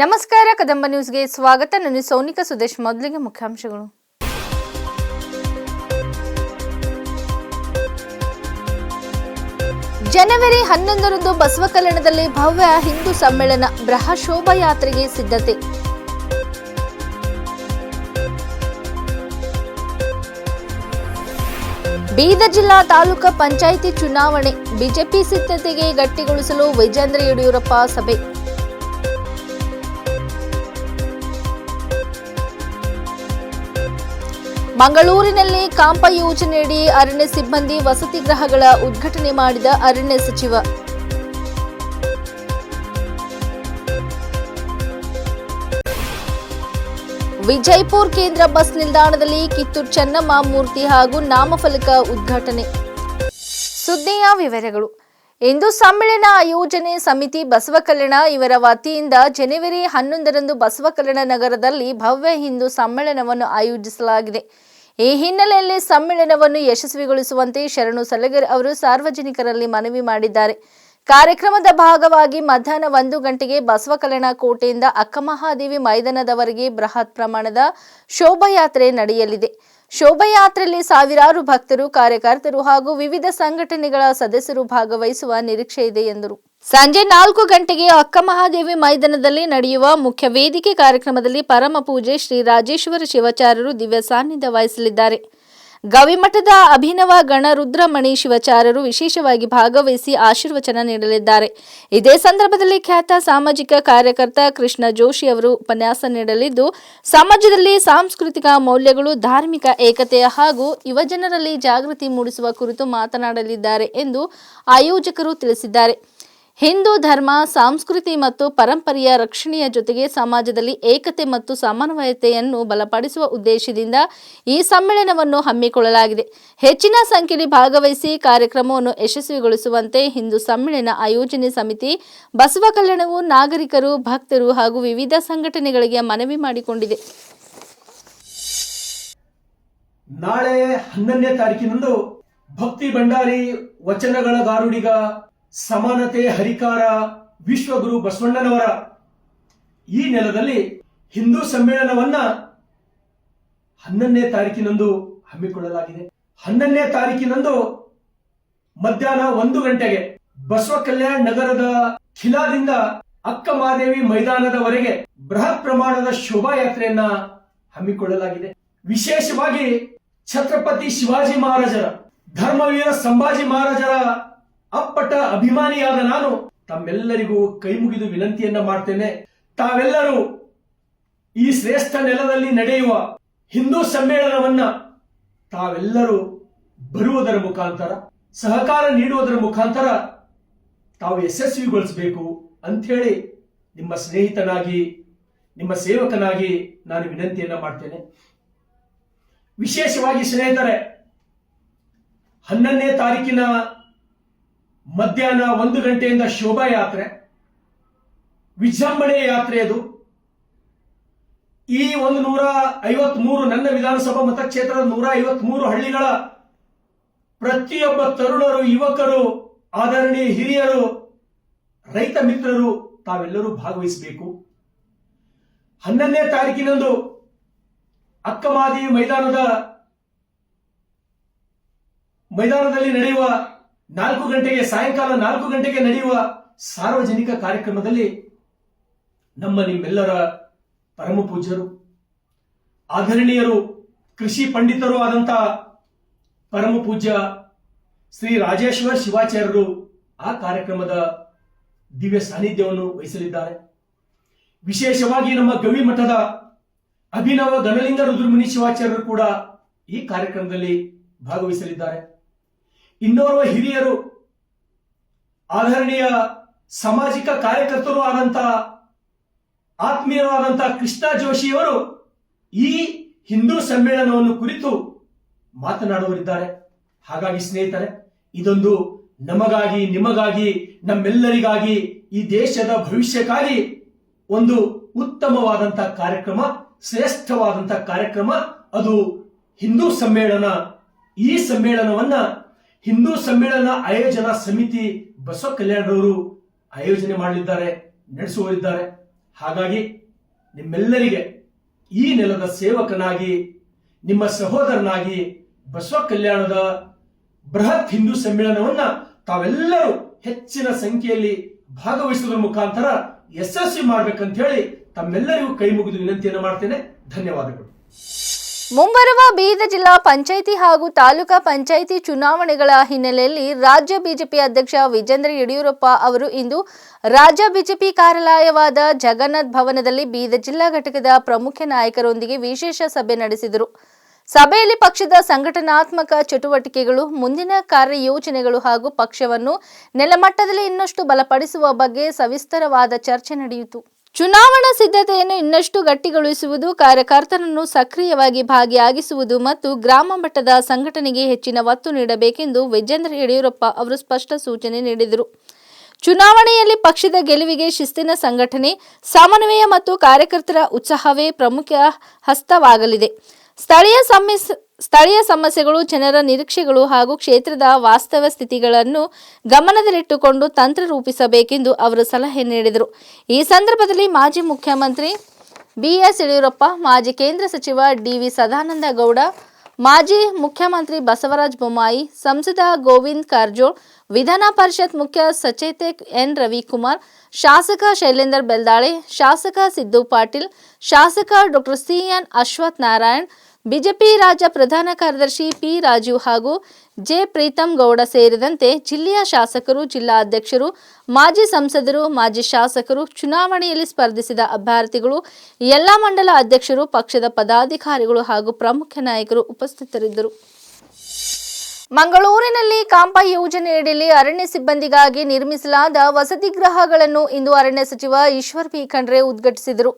ನಮಸ್ಕಾರ, ಕದಂಬ ನ್ಯೂಸ್ಗೆ ಸ್ವಾಗತ. ನಾನು ಸೌನಿಕ ಸುದೇಶ್, ಮೊದಲಿಗೆ ಮುಖ್ಯಾಂಶಗಳು. ಜನವರಿ ಹನ್ನೊಂದರಂದು ಬಸವ ಕಲ್ಯಾಣದಲ್ಲಿ ಭವ್ಯ ಹಿಂದೂ ಸಮ್ಮೇಳನ ಬೃಹ ಶೋಭಾಯಾತ್ರೆಗೆ ಸಿದ್ಧತೆ. ಬೀದರ್ ಜಿಲ್ಲಾ ತಾಲೂಕಾ ಪಂಚಾಯಿತಿ ಚುನಾವಣೆ, ಬಿಜೆಪಿ ಸಿದ್ಧತೆಗೆ ಗಟ್ಟಿಗೊಳಿಸಲು ವಿಜೇಂದ್ರ ಯಡಿಯೂರಪ್ಪ ಸಭೆ. ಮಂಗಳೂರಿನಲ್ಲಿ ಕಾಂಪ ಯೋಜನೆಯಡಿ ಅರಣ್ಯ ಸಿಬ್ಬಂದಿ ವಸತಿ ಗೃಹಗಳ ಉದ್ಘಾಟನೆ ಮಾಡಿದ ಅರಣ್ಯ ಸಚಿವ. ವಿಜಯಪುರ್ ಕೇಂದ್ರ ಬಸ್ ನಿಲ್ದಾಣದಲ್ಲಿ ಕಿತ್ತೂರು ಚೆನ್ನಮ್ಮ ಮೂರ್ತಿ ಹಾಗೂ ನಾಮಫಲಕ ಉದ್ಘಾಟನೆ. ಸುದ್ದಿಯ ವಿವರಗಳು. ಇಂದು ಸಮ್ಮೇಳನ ಆಯೋಜನೆ ಸಮಿತಿ ಬಸವ ಕಲ್ಯಾಣ ಇವರ ವತಿಯಿಂದ ಜನವರಿ ಹನ್ನೊಂದರಂದು ಬಸವ ಕಲ್ಯಾಣ ನಗರದಲ್ಲಿ ಭವ್ಯ ಹಿಂದೂ ಸಮ್ಮೇಳನವನ್ನು ಆಯೋಜಿಸಲಾಗಿದೆ. ಈ ಹಿನ್ನೆಲೆಯಲ್ಲಿ ಸಮ್ಮೇಳನವನ್ನು ಯಶಸ್ವಿಗೊಳಿಸುವಂತೆ ಶರಣು ಸಲಗರ್ ಅವರು ಸಾರ್ವಜನಿಕರಲ್ಲಿ ಮನವಿ ಮಾಡಿದ್ದಾರೆ. ಕಾರ್ಯಕ್ರಮದ ಭಾಗವಾಗಿ ಮಧ್ಯಾಹ್ನ ಒಂದು ಗಂಟೆಗೆ ಬಸವ ಕಲ್ಯಾಣ ಕೋಟೆಯಿಂದ ಅಕ್ಕಮಹಾದೇವಿ ಮೈದಾನದವರೆಗೆ ಬೃಹತ್ ಪ್ರಮಾಣದ ಶೋಭಾಯಾತ್ರೆ ನಡೆಯಲಿದೆ. ಶೋಭಾಯಾತ್ರೆಯಲ್ಲಿ ಸಾವಿರಾರು ಭಕ್ತರು, ಕಾರ್ಯಕರ್ತರು ಹಾಗೂ ವಿವಿಧ ಸಂಘಟನೆಗಳ ಸದಸ್ಯರು ಭಾಗವಹಿಸುವ ನಿರೀಕ್ಷೆ ಇದೆ ಎಂದರು. ಸಂಜೆ ನಾಲ್ಕು ಗಂಟೆಗೆ ಅಕ್ಕ ಮಹಾದೇವಿ ಮೈದಾನದಲ್ಲಿ ನಡೆಯುವ ಮುಖ್ಯ ವೇದಿಕೆ ಕಾರ್ಯಕ್ರಮದಲ್ಲಿ ಪರಮ ಪೂಜೆ ಶ್ರೀ ರಾಜೇಶ್ವರ ಶಿವಾಚಾರ್ಯರು ದಿವ್ಯ ಸಾನ್ನಿಧ್ಯ ವಹಿಸಲಿದ್ದಾರೆ. ಗವಿಮಠದ ಅಭಿನವ ಗಣರುದ್ರಮಣಿ ಶಿವಾಚಾರ್ಯರು ವಿಶೇಷವಾಗಿ ಭಾಗವಹಿಸಿ ಆಶೀರ್ವಚನ ನೀಡಲಿದ್ದಾರೆ. ಇದೇ ಸಂದರ್ಭದಲ್ಲಿ ಖ್ಯಾತ ಸಾಮಾಜಿಕ ಕಾರ್ಯಕರ್ತ ಕೃಷ್ಣ ಜೋಶಿ ಅವರು ಉಪನ್ಯಾಸ ನೀಡಲಿದ್ದು, ಸಮಾಜದಲ್ಲಿ ಸಾಂಸ್ಕೃತಿಕ ಮೌಲ್ಯಗಳು, ಧಾರ್ಮಿಕ ಏಕತೆ ಹಾಗೂ ಯುವಜನರಲ್ಲಿ ಜಾಗೃತಿ ಮೂಡಿಸುವ ಕುರಿತು ಮಾತನಾಡಲಿದ್ದಾರೆ ಎಂದು ಆಯೋಜಕರು ತಿಳಿಸಿದ್ದಾರೆ. ಹಿಂದೂ ಧರ್ಮ, ಸಂಸ್ಕೃತಿ ಮತ್ತು ಪರಂಪರೆಯ ರಕ್ಷಣೆಯ ಜೊತೆಗೆ ಸಮಾಜದಲ್ಲಿ ಏಕತೆ ಮತ್ತು ಸಮನ್ವಯತೆಯನ್ನು ಬಲಪಡಿಸುವ ಉದ್ದೇಶದಿಂದ ಈ ಸಮ್ಮೇಳನವನ್ನು ಹಮ್ಮಿಕೊಳ್ಳಲಾಗಿದೆ. ಹೆಚ್ಚಿನ ಸಂಖ್ಯೆಯಲ್ಲಿ ಭಾಗವಹಿಸಿ ಕಾರ್ಯಕ್ರಮವನ್ನು ಯಶಸ್ವಿಗೊಳಿಸುವಂತೆ ಹಿಂದೂ ಸಮ್ಮೇಳನ ಆಯೋಜನೆ ಸಮಿತಿ, ಬಸವ ಕಲ್ಯಾಣವು ನಾಗರಿಕರು, ಭಕ್ತರು ಹಾಗೂ ವಿವಿಧ ಸಂಘಟನೆಗಳಿಗೆ ಮನವಿ ಮಾಡಿಕೊಂಡಿದೆ. ನಾಳೆ ಹನ್ನೊಂದನೇ ತಾರೀಕಿನಂದು ಭಕ್ತಿ ಭಂಡಾರಿ ವಚನಗಳ ಗಾರುಡಿಗ ಸಮಾನತೆ ಹರಿಕಾರ ವಿಶ್ವಗುರು ಬಸವಣ್ಣನವರ. ಈ ನೆಲದಲ್ಲಿ ಹಿಂದೂ ಸಮ್ಮೇಳನವನ್ನ ಹನ್ನೊಂದನೇ ತಾರೀಕಿನಂದು ಹಮ್ಮಿಕೊಳ್ಳಲಾಗಿದೆ. ಹನ್ನೊಂದನೇ ತಾರೀಕಿನಂದು ಮಧ್ಯಾಹ್ನ ಒಂದು ಗಂಟೆಗೆ ಬಸವ ಕಲ್ಯಾಣ ನಗರದ ಖಿಲಾದಿಂದ ಅಕ್ಕ ಮಹಾದೇವಿ ಮೈದಾನದವರೆಗೆ ಬೃಹತ್ ಪ್ರಮಾಣದ ಶೋಭಾಯಾತ್ರೆಯನ್ನ ಹಮ್ಮಿಕೊಳ್ಳಲಾಗಿದೆ. ವಿಶೇಷವಾಗಿ ಛತ್ರಪತಿ ಶಿವಾಜಿ ಮಹಾರಾಜರ, ಧರ್ಮವೀರ ಸಂಭಾಜಿ ಮಹಾರಾಜರ ಅಪ್ಪಟ ಅಭಿಮಾನಿಯಾದ ನಾನು ತಮ್ಮೆಲ್ಲರಿಗೂ ಕೈ ಮುಗಿದು ವಿನಂತಿಯನ್ನ ಮಾಡ್ತೇನೆ. ತಾವೆಲ್ಲರೂ ಈ ಶ್ರೇಷ್ಠ ನೆಲದಲ್ಲಿ ನಡೆಯುವ ಹಿಂದೂ ಸಮ್ಮೇಳನವನ್ನ ತಾವೆಲ್ಲರೂ ಬರುವುದರ ಮುಖಾಂತರ, ಸಹಕಾರ ನೀಡುವುದರ ಮುಖಾಂತರ ತಾವು ಯಶಸ್ವಿಗೊಳಿಸಬೇಕು ಅಂಥೇಳಿ ನಿಮ್ಮ ಸ್ನೇಹಿತನಾಗಿ, ನಿಮ್ಮ ಸೇವಕನಾಗಿ ನಾನು ವಿನಂತಿಯನ್ನ ಮಾಡ್ತೇನೆ. ವಿಶೇಷವಾಗಿ ಸ್ನೇಹಿತರೆ, ಹನ್ನೊಂದನೇ ತಾರೀಕಿನ ಮಧ್ಯಾಹ್ನ ಒಂದು ಗಂಟೆಯಿಂದ ಶೋಭಾಯಾತ್ರೆ ವಿಜೃಂಭಣೆ ಯಾತ್ರೆ ಅದು. ಈ ಒಂದು ನೂರ ಐವತ್ ಮೂರು ನನ್ನ ವಿಧಾನಸಭಾ ಮತಕ್ಷೇತ್ರದ ನೂರ ಐವತ್ ಮೂರು ಹಳ್ಳಿಗಳ ಪ್ರತಿಯೊಬ್ಬ ತರುಣರು, ಯುವಕರು ಆಧರಣೀಯ ಹಿರಿಯರು, ರೈತ ಮಿತ್ರರು, ತಾವೆಲ್ಲರೂ ಭಾಗವಹಿಸಬೇಕು. ಹನ್ನೊಂದನೇ ತಾರೀಕಿನಂದು ಅಕ್ಕಮಾದಿ ಮೈದಾನದ ಮೈದಾನದಲ್ಲಿ ನಡೆಯುವ ನಾಲ್ಕು ಗಂಟೆಗೆ, ಸಾಯಂಕಾಲ ನಾಲ್ಕು ಗಂಟೆಗೆ ನಡೆಯುವ ಸಾರ್ವಜನಿಕ ಕಾರ್ಯಕ್ರಮದಲ್ಲಿ ನಮ್ಮ ನಿಮ್ಮೆಲ್ಲರ ಪರಮ ಪೂಜ್ಯರು, ಆಧರಣೀಯರು, ಕೃಷಿ ಪಂಡಿತರು ಆದಂತ ಪರಮ ಪೂಜ್ಯ ಶ್ರೀ ರಾಜೇಶ್ವರ ಶಿವಾಚಾರ್ಯರು ಆ ಕಾರ್ಯಕ್ರಮದ ದಿವ್ಯ ಸಾನ್ನಿಧ್ಯವನ್ನು ವಹಿಸಲಿದ್ದಾರೆ. ವಿಶೇಷವಾಗಿ ನಮ್ಮ ಗವಿ ಮಠದ ಅಭಿನವ ಗಣಲಿಂಗ ರುದ್ರಮುನಿ ಶಿವಾಚಾರ್ಯರು ಕೂಡ ಈ ಕಾರ್ಯಕ್ರಮದಲ್ಲಿ ಭಾಗವಹಿಸಲಿದ್ದಾರೆ. ಇನ್ನೋರ್ವ ಹಿರಿಯರು ಆಧರಣೀಯ ಸಾಮಾಜಿಕ ಕಾರ್ಯಕರ್ತರು ಆದಂತ ಆತ್ಮೀಯರು ಆದಂತ ಕೃಷ್ಣ ಜೋಶಿಯವರು ಈ ಹಿಂದೂ ಸಮ್ಮೇಳನವನ್ನು ಕುರಿತು ಮಾತನಾಡುವರಿದ್ದಾರೆ ಹಾಗಾಗಿ ಸ್ನೇಹಿತರೆ, ಇದೊಂದು ನಮಗಾಗಿ, ನಿಮಗಾಗಿ, ನಮ್ಮೆಲ್ಲರಿಗಾಗಿ, ಈ ದೇಶದ ಭವಿಷ್ಯಕ್ಕಾಗಿ ಒಂದು ಉತ್ತಮವಾದಂತಹ ಕಾರ್ಯಕ್ರಮ ಶ್ರೇಷ್ಠವಾದಂತಹ ಕಾರ್ಯಕ್ರಮ. ಅದು ಹಿಂದೂ ಸಮ್ಮೇಳನ. ಈ ಸಮ್ಮೇಳನವನ್ನ ಹಿಂದೂ ಸಮ್ಮೇಳನ ಆಯೋಜನಾ ಸಮಿತಿ ಬಸವ ಕಲ್ಯಾಣರವರು ಆಯೋಜನೆ ಮಾಡಲಿದ್ದಾರೆ ನಡೆಸುವರಿದ್ದಾರೆ ಹಾಗಾಗಿ ನಿಮ್ಮೆಲ್ಲರಿಗೆ ಈ ನೆಲದ ಸೇವಕನಾಗಿ, ನಿಮ್ಮ ಸಹೋದರನಾಗಿ ಬಸವ ಕಲ್ಯಾಣದ ಬೃಹತ್ ಹಿಂದೂ ಸಮ್ಮೇಳನವನ್ನ ತಾವೆಲ್ಲರೂ ಹೆಚ್ಚಿನ ಸಂಖ್ಯೆಯಲ್ಲಿ ಭಾಗವಹಿಸುವುದರ ಮುಖಾಂತರ ಯಶಸ್ವಿ ಮಾಡ್ಬೇಕಂತ ಹೇಳಿ ತಮ್ಮೆಲ್ಲರಿಗೂ ಕೈ ಮುಗಿದು ವಿನಂತಿಯನ್ನು ಮಾಡ್ತೇನೆ. ಧನ್ಯವಾದಗಳು. ಮುಂಬರುವ ಬೀದರ್ ಜಿಲ್ಲಾ ಪಂಚಾಯಿತಿ ಹಾಗೂ ತಾಲೂಕಾ ಪಂಚಾಯಿತಿ ಚುನಾವಣೆಗಳ ಹಿನ್ನೆಲೆಯಲ್ಲಿ ರಾಜ್ಯ ಬಿಜೆಪಿ ಅಧ್ಯಕ್ಷ ವಿಜೇಂದ್ರ ಯಡಿಯೂರಪ್ಪ ಅವರು ಇಂದು ರಾಜ್ಯ ಬಿಜೆಪಿ ಕಾರ್ಯಾಲಯವಾದ ಜಗನ್ನಾಥ್ ಭವನದಲ್ಲಿ ಬೀದರ್ ಜಿಲ್ಲಾ ಘಟಕದ ಪ್ರಮುಖ ನಾಯಕರೊಂದಿಗೆ ವಿಶೇಷ ಸಭೆ ನಡೆಸಿದರು. ಸಭೆಯಲ್ಲಿ ಪಕ್ಷದ ಸಂಘಟನಾತ್ಮಕ ಚಟುವಟಿಕೆಗಳು, ಮುಂದಿನ ಕಾರ್ಯಯೋಜನೆಗಳು ಹಾಗೂ ಪಕ್ಷವನ್ನು ನೆಲಮಟ್ಟದಲ್ಲಿ ಇನ್ನಷ್ಟು ಬಲಪಡಿಸುವ ಬಗ್ಗೆ ಸವಿಸ್ತರವಾದ ಚರ್ಚೆ ನಡೆಯಿತು. ಚುನಾವಣಾ ಸಿದ್ಧತೆಯನ್ನು ಇನ್ನಷ್ಟು ಗಟ್ಟಿಗೊಳಿಸುವುದು, ಕಾರ್ಯಕರ್ತರನ್ನು ಸಕ್ರಿಯವಾಗಿ ಭಾಗಿಯಾಗಿಸುವುದು ಮತ್ತು ಗ್ರಾಮ ಮಟ್ಟದ ಸಂಘಟನೆಗೆ ಹೆಚ್ಚಿನ ಒತ್ತು ನೀಡಬೇಕೆಂದು ವಿಜೇಂದ್ರ ಯಡಿಯೂರಪ್ಪ ಅವರು ಸ್ಪಷ್ಟ ಸೂಚನೆ ನೀಡಿದರು. ಚುನಾವಣೆಯಲ್ಲಿ ಪಕ್ಷದ ಗೆಲುವಿಗೆ ಶಿಸ್ತಿನ ಸಂಘಟನೆ, ಸಮನ್ವಯ ಮತ್ತು ಕಾರ್ಯಕರ್ತರ ಉತ್ಸಾಹವೇ ಪ್ರಮುಖ ಹಸ್ತವಾಗಲಿದೆ. ಸ್ಥಳೀಯ ಸಮಸ್ಯೆ ಸ್ಥಳೀಯ ಸಮಸ್ಯೆಗಳು, ಜನರ ನಿರೀಕ್ಷೆಗಳು ಹಾಗೂ ಕ್ಷೇತ್ರದ ವಾಸ್ತವ ಸ್ಥಿತಿಗಳನ್ನು ಗಮನದಲ್ಲಿಟ್ಟುಕೊಂಡು ತಂತ್ರ ರೂಪಿಸಬೇಕೆಂದು ಅವರು ಸಲಹೆ ನೀಡಿದರು. ಈ ಸಂದರ್ಭದಲ್ಲಿ ಮಾಜಿ ಮುಖ್ಯಮಂತ್ರಿ ಬಿಎಸ್ ಯಡಿಯೂರಪ್ಪ, ಮಾಜಿ ಕೇಂದ್ರ ಸಚಿವ ಡಿವಿ ಸದಾನಂದ ಗೌಡ, ಮಾಜಿ ಮುಖ್ಯಮಂತ್ರಿ ಬಸವರಾಜ ಬೊಮ್ಮಾಯಿ, ಸಂಸದ ಗೋವಿಂದ್ ಕಾರಜೋಳ್, ವಿಧಾನ ಪರಿಷತ್ ಮುಖ್ಯ ಸಚೇತಕ್ ಎನ್. ರವಿಕುಮಾರ್, ಶಾಸಕ ಶೈಲೇಂದರ್ ಬೆಲ್ದಾಳೆ, ಶಾಸಕ ಸಿದ್ದು ಪಾಟೀಲ್, ಶಾಸಕ doctor C N Ashwath Narayan BJP ರಾಜ್ಯ ಪ್ರಧಾನ ಕಾರ್ಯದರ್ಶಿ ಪಿ ರಾಜು ಹಾಗೂ ಜೆ ಪ್ರೀತಂ ಗೌಡ ಸೇರಿದಂತೆ ಜಿಲ್ಲೆಯ ಶಾಸಕರು ಜಿಲ್ಲಾ ಅಧ್ಯಕ್ಷರು ಮಾಜಿ ಸಂಸದರು, ಮಾಜಿ ಶಾಸಕರು ಚುನಾವಣೆಯಲ್ಲಿ ಸ್ಪರ್ಧಿಸಿದ ಅಭ್ಯರ್ಥಿಗಳು, ಎಲ್ಲಾ ಮಂಡಲ ಅಧ್ಯಕ್ಷರು, ಪಕ್ಷದ ಪದಾಧಿಕಾರಿಗಳು ಹಾಗೂ ಪ್ರಮುಖ ನಾಯಕರು ಉಪಸ್ಥಿತರಿದ್ದರು. ಮಂಗಳೂರಿನಲ್ಲಿ ಕಾಂಪ ಯೋಜನೆಯಡಿಯಲ್ಲಿ ಅರಣ್ಯ ಸಿಬ್ಬಂದಿಗಾಗಿ ನಿರ್ಮಿಸಲಾದ ವಸತಿ ಗೃಹಗಳನ್ನು ಇಂದು ಅರಣ್ಯ ಸಚಿವ ಈಶ್ವರ್ ಖಂಡ್ರೆ ಉದ್ಘಾಟಿಸಿದರು.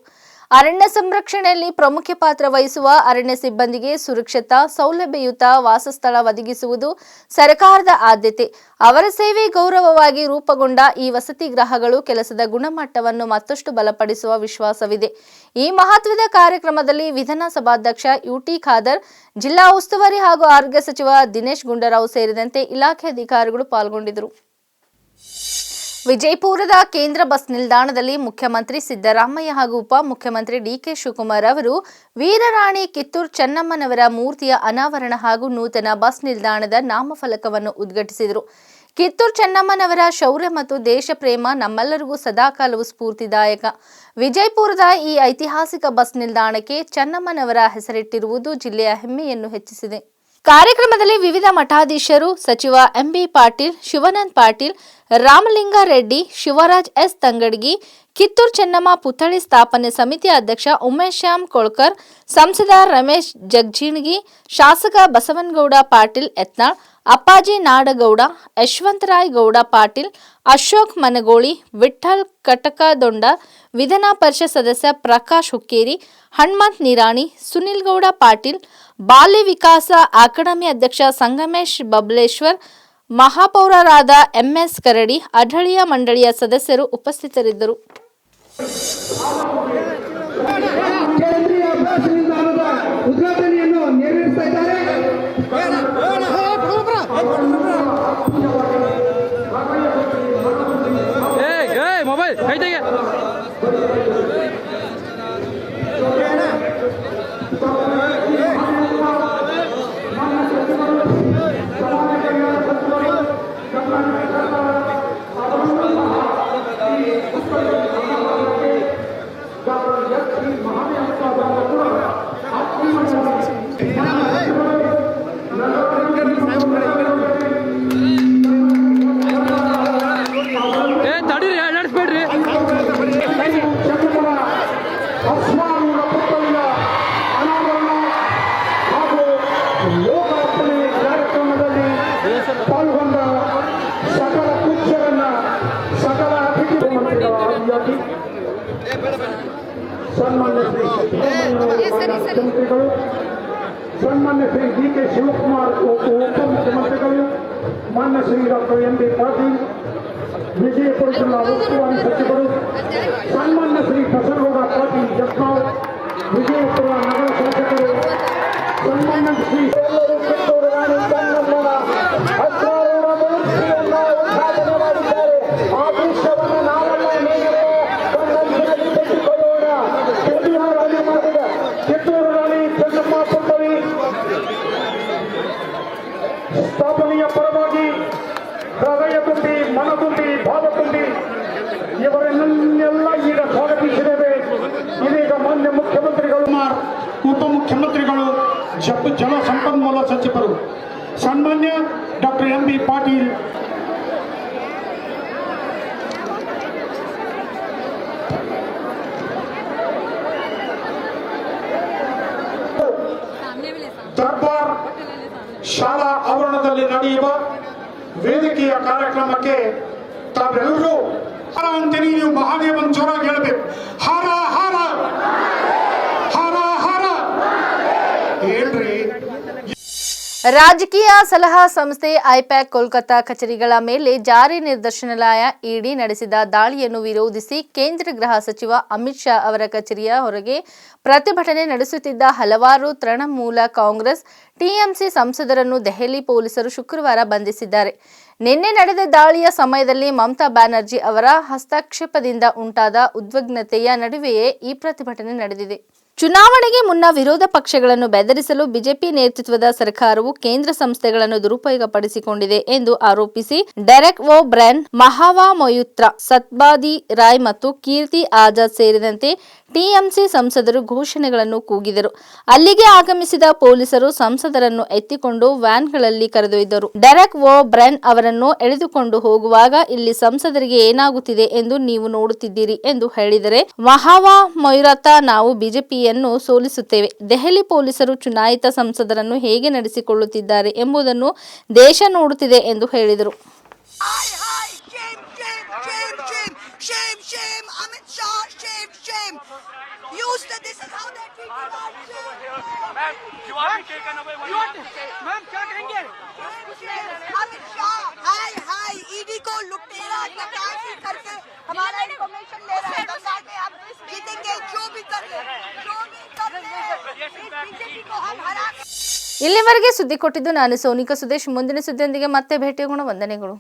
ಅರಣ್ಯ ಸಂರಕ್ಷಣೆಯಲ್ಲಿ ಪ್ರಮುಖ ಪಾತ್ರ ವಹಿಸುವ ಅರಣ್ಯ ಸಿಬ್ಬಂದಿಗೆ ಸುರಕ್ಷಿತ, ಸೌಲಭ್ಯಯುತ ವಾಸಸ್ಥಳ ಒದಗಿಸುವುದು ಸರ್ಕಾರದ ಆದ್ಯತೆ. ಅವರ ಸೇವೆ ಗೌರವವಾಗಿ ರೂಪುಗೊಂಡ ಈ ವಸತಿ ಗೃಹಗಳು ಕೆಲಸದ ಗುಣಮಟ್ಟವನ್ನು ಮತ್ತಷ್ಟು ಬಲಪಡಿಸುವ ವಿಶ್ವಾಸವಿದೆ. ಈ ಮಹತ್ವದ ಕಾರ್ಯಕ್ರಮದಲ್ಲಿ ವಿಧಾನಸಭಾಧ್ಯಕ್ಷ ಯುಟಿ ಖಾದರ್, ಜಿಲ್ಲಾ ಉಸ್ತುವಾರಿ ಹಾಗೂ ಆರೋಗ್ಯ ಸಚಿವ ದಿನೇಶ್ ಗುಂಡೂರಾವ್ ಸೇರಿದಂತೆ ಇಲಾಖೆ ಅಧಿಕಾರಿಗಳು ಪಾಲ್ಗೊಂಡಿದ್ದರು. ವಿಜಯಪುರದ ಕೇಂದ್ರ ಬಸ್ ನಿಲ್ದಾಣದಲ್ಲಿ ಮುಖ್ಯಮಂತ್ರಿ ಸಿದ್ದರಾಮಯ್ಯ ಹಾಗೂ ಉಪಮುಖ್ಯಮಂತ್ರಿ ಡಿಕೆ ಶಿವಕುಮಾರ್ ಅವರು ವೀರರಾಣಿ ಕಿತ್ತೂರು ಚೆನ್ನಮ್ಮನವರ ಮೂರ್ತಿಯ ಅನಾವರಣ ಹಾಗೂ ನೂತನ ಬಸ್ ನಿಲ್ದಾಣದ ನಾಮಫಲಕವನ್ನು ಉದ್ಘಾಟಿಸಿದರು. ಕಿತ್ತೂರು ಚೆನ್ನಮ್ಮನವರ ಶೌರ್ಯ ಮತ್ತು ದೇಶ ಪ್ರೇಮ ನಮ್ಮೆಲ್ಲರಿಗೂ ಸದಾಕಾಲವು ಸ್ಫೂರ್ತಿದಾಯಕ. ವಿಜಯಪುರದ ಈ ಐತಿಹಾಸಿಕ ಬಸ್ ನಿಲ್ದಾಣಕ್ಕೆ ಚೆನ್ನಮ್ಮನವರ ಹೆಸರಿಟ್ಟಿರುವುದು ಜಿಲ್ಲೆಯ ಹೆಮ್ಮೆಯನ್ನು ಹೆಚ್ಚಿಸಿದೆ. ಕಾರ್ಯಕ್ರಮದಲ್ಲಿ ವಿವಿಧ ಮಠಾಧೀಶರು ಸಚಿವ M B Patil, Shivanand Patil Ramalinga Reddy Shivaraj S Tangadagi, Kittur Chennamma ಪುತ್ಥಳಿ ಸ್ಥಾಪನೆ ಸಮಿತಿ ಅಧ್ಯಕ್ಷ ಉಮೇಶ್ ಶ್ಯಾಮ್ ಕೊಳ್ಕರ್, ಸಂಸದ ರಮೇಶ್ ಜಗ್ಜೀಣಗಿ, ಶಾಸಕ ಬಸವನಗೌಡ ಪಾಟೀಲ್ ಯತ್ನಾಳ್, ಅಪ್ಪಾಜಿ ನಾಡಗೌಡ, ಯಶವಂತರಾಯ್ ಗೌಡ ಪಾಟೀಲ್, ಅಶೋಕ್ ಮನಗೋಳಿ ವಿಠಲ್ ಕಟಕದೊಂಡ ವಿಧಾನ ಪರಿಷತ್ ಸದಸ್ಯ ಪ್ರಕಾಶ್ ಹುಕ್ಕೇರಿ, ಹನುಮಂತ್ ನಿರಾಣಿ, ಸುನಿಲ್ ಗೌಡ ಪಾಟೀಲ್ ಬಾಲ್ಯ ವಿಕಾಸ ಅಕಾಡೆಮಿ ಅಧ್ಯಕ್ಷ ಸಂಗಮೇಶ್ ಬಬಲೇಶ್ವರ್ ಮಹಾಪೌರರಾದ ಎಂಎಸ್ ಕರಡಿ ಅಢಳಿಯ ಮಂಡಳಿಯ ಸದಸ್ಯರು ಉಪಸ್ಥಿತರಿದ್ದರು ಉದ್ಘಾಟನೆಯನ್ನು ನೆರವೇರಿಸ್ತಾ ಇದ್ದಾರೆ ಪಾಲ್ಗೊಂಡ ಸಕಲ ಪೂಜ್ಯರನ್ನ ಸಕಲ ಅತಿಥಿ ಸನ್ಮಾನ್ಯ ಶ್ರೀ ಮುಖ್ಯಮಂತ್ರಿಗಳು, ಸನ್ಮಾನ್ಯ ಶ್ರೀ ಡಿ ಕೆ ಶಿವಕುಮಾರ್ ಉಪ ಉಪಮುಖ್ಯಮಂತ್ರಿಗಳು ಮಾನ್ಯ Shri doctor M B Patil, Vijayapura ಜಿಲ್ಲಾ ಉಸ್ತುವಾರಿ ಸಚಿವರು, ಸನ್ಮಾನ್ಯ ಶ್ರೀ ಬಸವಗೌಡ ಪಾಟೀಲ್ ಜತ್ನಾಳ್ ವಿಜಯಪುರ ಜಪ್ ಜಲ ಸಂಪನ್ಮೂಲ ಸಚಿವರು. ಸನ್ಮಾನ್ಯ ಡಾಕ್ಟರ್ ಎಂ ಬಿ ಪಾಟೀಲ್. ದರ್ಬಾರ್ ಶಾಲಾ ಆವರಣದಲ್ಲಿ ನಡೆಯುವ ವೇದಿಕೆಯ ಕಾರ್ಯಕ್ರಮಕ್ಕೆ ತಾವೆಲ್ಲರೂ ಹಾರ ಅಂತೀನಿ ನೀವು ಮಹಾದೇವನ್ ಜೋರಾಗಿ ಹೇಳಬೇಕು. ಹಾರ, ಹರ ಹರ ಹೇಳ್ರಿ ರಾಜಕೀಯ ಸಲಹಾ ಸಂಸ್ಥೆ ಐಪ್ಯಾಕ್ ಕೋಲ್ಕತಾ ಕಚೇರಿಗಳ ಮೇಲೆ ಜಾರಿ ನಿರ್ದೇಶನಾಲಯ ಇಡಿ ನಡೆಸಿದ ದಾಳಿಯನ್ನು ವಿರೋಧಿಸಿ ಕೇಂದ್ರ ಗೃಹ ಸಚಿವ ಅಮಿತ್ ಶಾ ಅವರ ಕಚೇರಿಯ ಹೊರಗೆ ಪ್ರತಿಭಟನೆ ನಡೆಸುತ್ತಿದ್ದ ಹಲವಾರು ತೃಣಮೂಲ ಕಾಂಗ್ರೆಸ್, ಟಿಎಂಸಿ ಸಂಸದರನ್ನು ದೆಹಲಿ ಪೊಲೀಸರು ಶುಕ್ರವಾರ ಬಂಧಿಸಿದ್ದಾರೆ. ನಿನ್ನೆ ನಡೆದ ದಾಳಿಯ ಸಮಯದಲ್ಲಿ ಮಮತಾ ಬ್ಯಾನರ್ಜಿ ಅವರ ಹಸ್ತಕ್ಷೇಪದಿಂದ ಉಂಟಾದ ಉದ್ವಿಗ್ನತೆಯ ನಡುವೆಯೇ ಈ ಪ್ರತಿಭಟನೆ ನಡೆದಿದೆ. ಚುನಾವಣೆಗೆ ಮುನ್ನ ವಿರೋಧ ಪಕ್ಷಗಳನ್ನು ಬೆದರಿಸಲು ಬಿಜೆಪಿ ನೇತೃತ್ವದ ಸರ್ಕಾರವು ಕೇಂದ್ರ ಸಂಸ್ಥೆಗಳನ್ನು ದುರುಪಯೋಗಪಡಿಸಿಕೊಂಡಿದೆ ಎಂದು ಆರೋಪಿಸಿ ಡೆರೆಕ್ ಓ ಬ್ರೆನ್, ಮಹಾವಾ ಮೊಯುತ್ರ, ಸತ್ಬಾದಿ ರಾಯ್ ಮತ್ತು ಕೀರ್ತಿ ಆಜಾದ್ ಸೇರಿದಂತೆ ಟಿಎಂಸಿ ಸಂಸದರು ಘೋಷಣೆಗಳನ್ನು ಕೂಗಿದರು. ಅಲ್ಲಿಗೆ ಆಗಮಿಸಿದ ಪೊಲೀಸರು ಸಂಸದರನ್ನು ಎತ್ತಿಕೊಂಡು ವ್ಯಾನ್ಗಳಲ್ಲಿ ಕರೆದೊಯ್ದರು. ಡೆರೆಕ್ ಓ ಬ್ರೆನ್ ಅವರನ್ನು ಎಳೆದುಕೊಂಡು ಹೋಗುವಾಗ ಇಲ್ಲಿ ಸಂಸದರಿಗೆ ಏನಾಗುತ್ತಿದೆ ಎಂದು ನೀವು ನೋಡುತ್ತಿದ್ದೀರಿ ಎಂದು ಹೇಳಿದರೆ, ಮಹಾವಾ ಮೊಯ್ರತ, ನಾವು ಬಿಜೆಪಿಯನ್ನು ಸೋಲಿಸುತ್ತೇವೆ. ದೆಹಲಿ ಪೊಲೀಸರು ಚುನಾಯಿತ ಸಂಸದರನ್ನು ಹೇಗೆ ನಡೆಸಿಕೊಳ್ಳುತ್ತಿದ್ದಾರೆ ಎಂಬುದನ್ನು ದೇಶ ನೋಡುತ್ತಿದೆ ಎಂದು ಹೇಳಿದರು. shame, shame. Used to this is how they treat us. Ma'am, you are being taken away. What you want? Ma'am, क्या करेंगे? अमित शाह हाय हाय ईडी को लुटेरा चकासी करके हमारा इंफॉर्मेशन ले रहा है गंगा के आप जीतेंगे जो भी कर ले जो भी कर ले इस बीजेपी को हम हरा के ಇಲ್ಲಿವರೆಗೆ ಸುದ್ದಿ ಕೊಟ್ಟಿದ್ದು ನಾನು ಸೋನಿಕಾ ಸುದೇಶ್ ಮುಂದಿನ ಸುದ್ದಿಯೊಂದಿಗೆ ಮತ್ತೆ ಭೇಟಿಯಾಗೋಣ ವಂದನೆಗಳು